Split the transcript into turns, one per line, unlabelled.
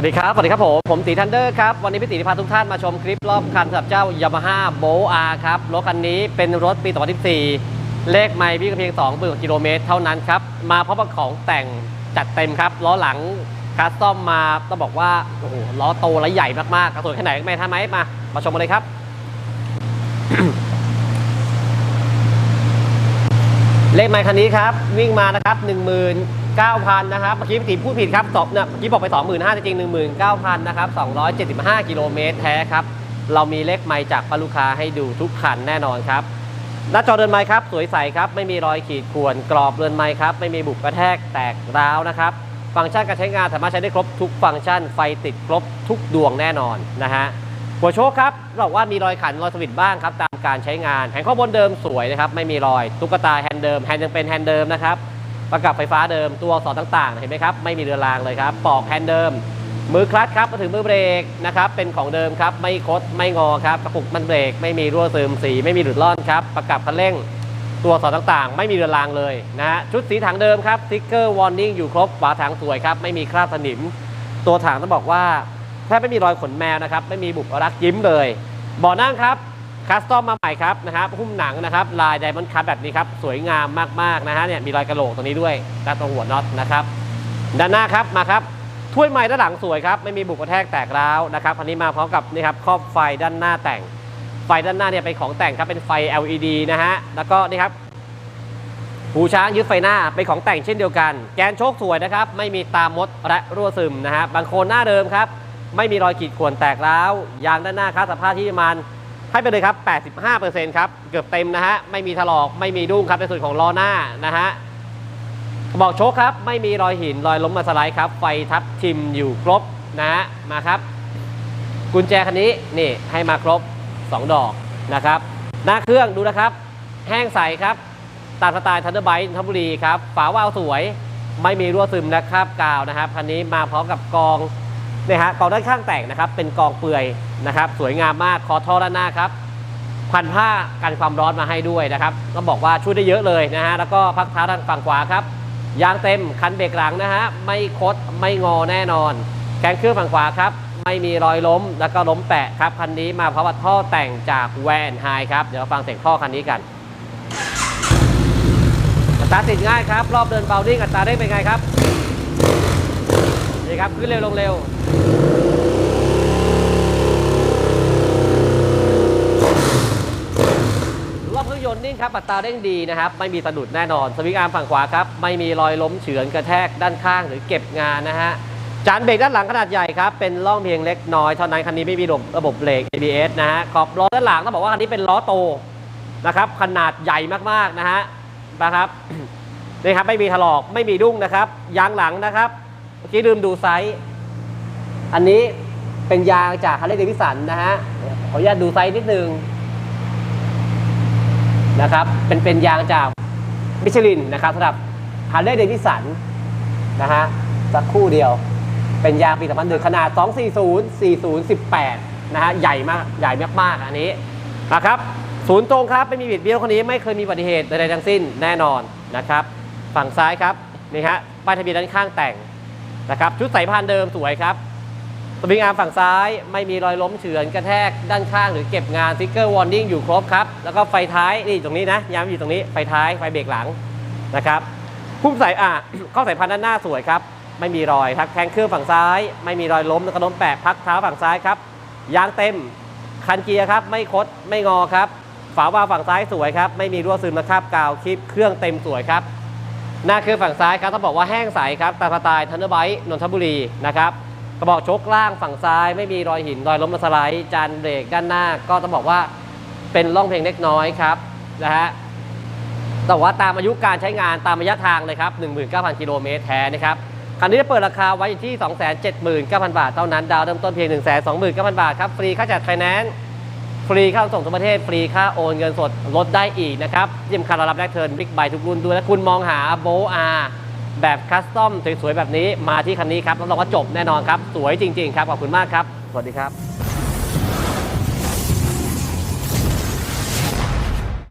วัสดีครับ สวัสดีครับผม ผมตีทันเดอร์ครับ วันนี้พี่ตีพาทุกท่านมาชมคลิปรอบคันสำหรับเจ้ายามาฮ่าโบอาครับ รถคันนี้เป็นรถปี 2014 เลขไม่พี่ก็เพียง200กิโลเมตรเท่านั้นครับ มาพร้อมกับของแต่งจัดเต็มครับ ล้อหลังคัสตอมมาต้องบอกว่า โอ้โห ล้อโตและใหญ่มากๆกระสุนแค่ไหนไม่ทำไหมมา มาชมกันเลยครับเลขไมค์คันนี้ครับ วิ่งมานะครับ 19,000นะครับเมื่อกี้พี่ติพูดผิดครับตอบเนี่ยเมื่อกี้บอกไป 25,000จริงๆ19,000นะครับ275 กิโลเมตรแท้ครับ เรามีเลขไมค์จากลูกค้าให้ดูทุกคันแน่นอนครับหน้าจอเรือนไม้ครับ สวยใสครับ ไม่มีรอยขีดข่วนกรอบเรือนไม้ครับ ไม่มีบุบกระแทกแตกร้าวนะครับ ฟังก์ชันการใช้งานสามารถใช้ได้ครบทุกฟังก์ชันไฟติดครบทุกดวงแน่นอนนะฮะหัวโชคครับบอกว่ามีรอยขันรอยสวิตช์บ้างครับ ตามการใช้งานแผงข้อบนเดิมสวยนะครับ ไม่มีรอยตุ๊กตาแฮนด์เดิมแฮนด์ยังเป็นแฮนด์เดิมนะครับ ประกับไฟฟ้าเดิมตัวอักษรต่างๆ เห็นไหมครับ ไม่มีเรือรางเลยครับ ปอกแฮนด์เดิม มือคลัตช์ครับมาถึงมือเบรกนะครับ เป็นของเดิมครับ ไม่คด ไม่งอครับ กระปุกมันเบรก ไม่มีรั่วซึม สี ไม่มีหลุดร่อนครับ ประกับคันเร่ง ตัวอักษรต่างๆ ไม่มีเรือรางเลยนะฮะ ชุดสีถังเดิมครับสติ๊กเกอร์วอร์นิ่งอยู่ครบ ฝาถังสวยครับ ไม่มีคราบสนิม ตัวถังต้องบอกว่าแทบไม่มีรอยขนแมวนะครับ ไม่มีบุบรักยิ้มเลยเบาะนั่งครับ คัสตอมมาใหม่ครับนะครับหุ้มหนังนะครับลายไดมอนด์คัตแบบนี้ครับสวยงามมากๆนะฮะเนี่ยมีรอยกระโหลกตรงนี้ด้วยและตรงหัวน็อตนะครับด้านหน้าครับมาครับถ้วยไม้ด้านหลังสวยครับไม่มีบุบกระแทกแตกร้าวนะครับอันนี้มาพร้อมกับนี่ครับครอบไฟด้านหน้าแต่ง ไฟด้านหน้าเนี่ยเป็นของแต่งครับเป็นไฟ LED นะฮะแล้วก็นี่ครับหูช้างยึดไฟหน้าเป็นของแต่งเช่นเดียวกัน แกนโชคสวยนะครับไม่มีตามดและรั่วซึมนะฮะบางโคนหน้าเดิมครับไม่มีรอยขีดข่วนแตกร้าวยางด้านหน้าครับสภาพที่ประมาณ ให้ไปเลยครับ 85%ครับ เกือบเต็มนะฮะ ไม่มีถลอก ไม่มีดุ้งครับ ในส่วนของล้อหน้านะฮะบอกโชคครับ ไม่มีรอยหิน รอยล้มมาสไลด์ครับ ไฟทับทิมอยู่ครบนะฮะ มาครับ กุญแจคันนี้นี่ให้มาครบ 2 ดอกนะครับ หน้าเครื่องดูนะครับ แห้งใสครับ ตามสไตล์ทันเดอร์ไบท์นนทบุรีครับ ฝาวาล์วสวย ไม่มีรั่วซึมนะครับ กาวนะครับ คันนี้มาพร้อมกับกอง นี่ยฮะกองด้านข้างแต่งนะครับเป็นกองเปลือยนะครับสวยงามมากคอท่อด้านหน้าครับพันผ้ากันความร้อนมาให้ด้วยนะครับก็บอกว่าช่วยได้เยอะเลยนะฮะแล้วก็พักเท้าทางฝั่งขวาครับยางเต็มคันเบรกหลังนะฮะไม่คดไม่งอแน่นอน แกนเครื่องฝั่งขวาครับไม่มีรอยล้มแล้วก็ล้มแปะครับคันนี้มาเพร้อมกับท่อแต่งจากแวนไฮครับเดี๋ยวฟังเสียงท่อคันนี้กันอัตราติดง่ายครับรอบเดินเบาดิ้งอัตราเร่งเป็นไงครับ ครับขึ้นเร็วลงเร็วรอบเครื่องยนต์นิ่งครับอัตราเร่งดีนะครับ ไม่มีสะดุดแน่นอนสวิงอาร์มฝั่งขวาครับ ไม่มีรอยล้มเฉือนกระแทกด้านข้างหรือเก็บงานนะฮะจานเบรกด้านหลังขนาดใหญ่ครับ เป็นร่องเพียงเล็กน้อยเท่านั้นคันนี้ไม่มีระบบระบบเบรก ABS นะฮะขอบล้อด้านหลังต้องบอกว่าคันนี้เป็นล้อโตนะครับขนาดใหญ่มากๆนะฮะนะครับนี่ครับไม่มีถลอกไม่มีดุ้งนะครับยางหลังนะครับ เมื่อกี้ลืมดูไซส์ อันนี้เป็นยางจากฮาร์เลย์เดวิสันนะฮะ ขออนุญาตดูไซส์นิดนึงนะครับ เป็นเป็นยางจากมิชลินนะครับสำหรับฮาร์เลย์เดวิสันนะฮะสักคู่เดียว เป็นยางปี 2001 ขนาด 240 4018 นะฮะ ใหญ่มาก ใหญ่มากๆอันนี้นะครับศูนย์ตรงครับ ไม่มีบิดเบี้ยวคนนี้ไม่เคยมีอุบัติเหตุใดๆทั้งสิ้นแน่นอนนะครับ ฝั่งซ้ายครับ นี่ฮะป้ายทะเบียนด้านข้างแต่ง นะครับชุดสายพานเดิมสวยครับสวิงอาร์มฝั่งซ้ายไม่มีรอยล้มเฉือนกระแทกด้านข้างหรือเก็บงานสติ๊กเกอร์วอร์นิ่งอยู่ครบครับ แล้วก็ไฟท้ายนี่ตรงนี้นะย้ำอยู่ตรงนี้ไฟท้ายไฟเบรกหลังนะครับพุ่มสายอะข้อสายพานด้านหน้าสวยครับ ไม่มีรอยครับแข้งเครื่องฝั่งซ้าย ไม่มีรอยล้มแล้วก็ล้มแปะพักเท้าฝั่งซ้ายครับยางเต็มคันเกียร์ครับ ไม่คดไม่งอครับ ฝาวาล์วฝั่งซ้ายสวยครับ ไม่มีรั่วซึมนะครับกาวคลิปเครื่องเต็มสวยครับ หน้าเครื่องฝั่งซ้ายครับต้องบอกว่าแห้งใสครับตามสไตล์ทันเดอร์ไบต์นนทบุรีนะครับกระบอกชคล่างฝั่งซ้ายไม่มีรอยหินรอยล้มและสไลด์จานเบรกด้านหน้าก็ต้องบอกว่าเป็นร่องเพลงเล็กน้อยครับนะฮะแต่ว่าตามอายุการใช้งานตามระยะทางเลยครับ 19,000 กิโลเมตรแท้นะครับคันนี้จะเปิดราคาไว้อยู่ที่ 279,000 บาทเท่านั้นดาวเริ่มต้นเพียง 129,000 บาทครับฟรีค่าจัดไฟแนนซ์ ฟรีค่าส่งทั่วประเทศ ฟรีค่าโอนเงินสดลดได้อีกนะครับยิ่มคันเรารับแลกเทิร์นบิ๊กไบทุกรุ่นด้วยและคุณมองหาโบอาแบบคัสตอมสวยๆแบบนี้มาที่คันนี้ครับแล้วเราก็จบแน่นอนครับ สวยจริง ๆ ครับ ขอบคุณมากครับ สวัสดีครับ